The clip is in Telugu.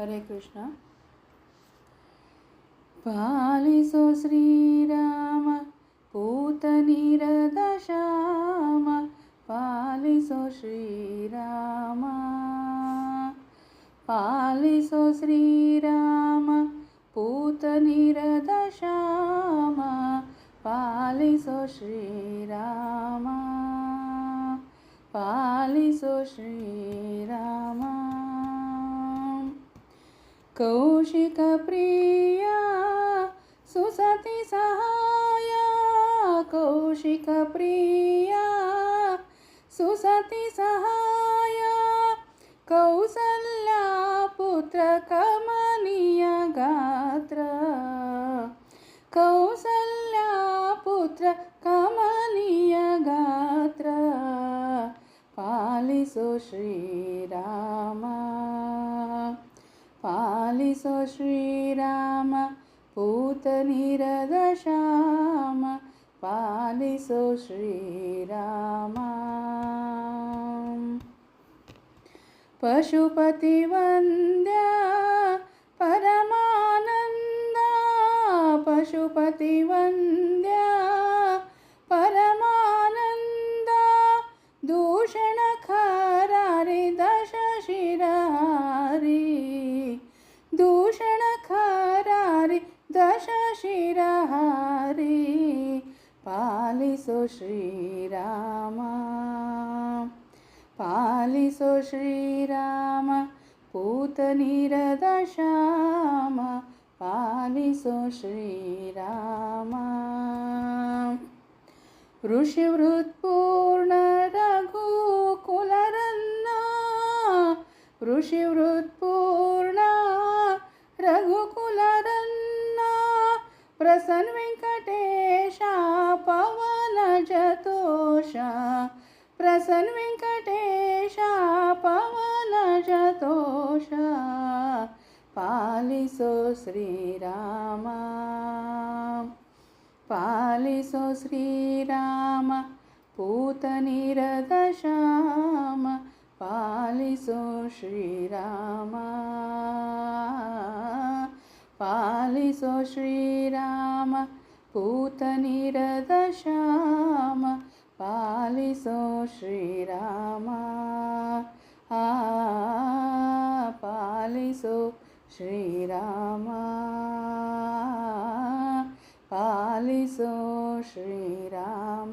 హరే కృష్ణ. పాలిసో శ్రీరామ పూతనిరద శ్యామ పాలిసో శ్రీరామ. పాలిసో శ్రీరామ పూతనిరద శ్యామ పాలిసో శ్రీరామ. పాలిసో శ్రీరామ. कौशिकप्रिया सुसति सहाया कौशिकप्रिया सुसति सहाया कौसल्या पुत्रकमनीय गात्र कौसल्या पुत्र कमनीय गात्र पालिसो श्रीराम पूतनिरदशाम पालिसो श्रीराम। पशुपतिवन्द्या परमानन्दा पशुपतिवन्द्या ಹರಿ ಪಾಲಿಸು ಶ್ರೀರಾಮ. ಪಾಲಿಸು ಶ್ರೀರಾಮ. ಪೂತನಿರದ ಶ್ಯಾಮ. ಪಾಲಿಸು ಶ್ರೀರಾಮ. ಋಷಿವೃತ್ಪೂರ್ಣ ರಘುಕುಲರನ್ನ. ಋಷಿವೃತ್ಪೂರ್ಣ प्रसन्न वेङ्कटेशः पवन जतोष। पालिसो श्रीराम। पालिसो श्रीराम पूतनिरदशाम पालिसो पालिसु श्रीराम। चालिसो श्रीराम पूतनिरद श्याम पालिसो श्रीराम आ पालिसो श्रीराम पालिसो श्रीराम।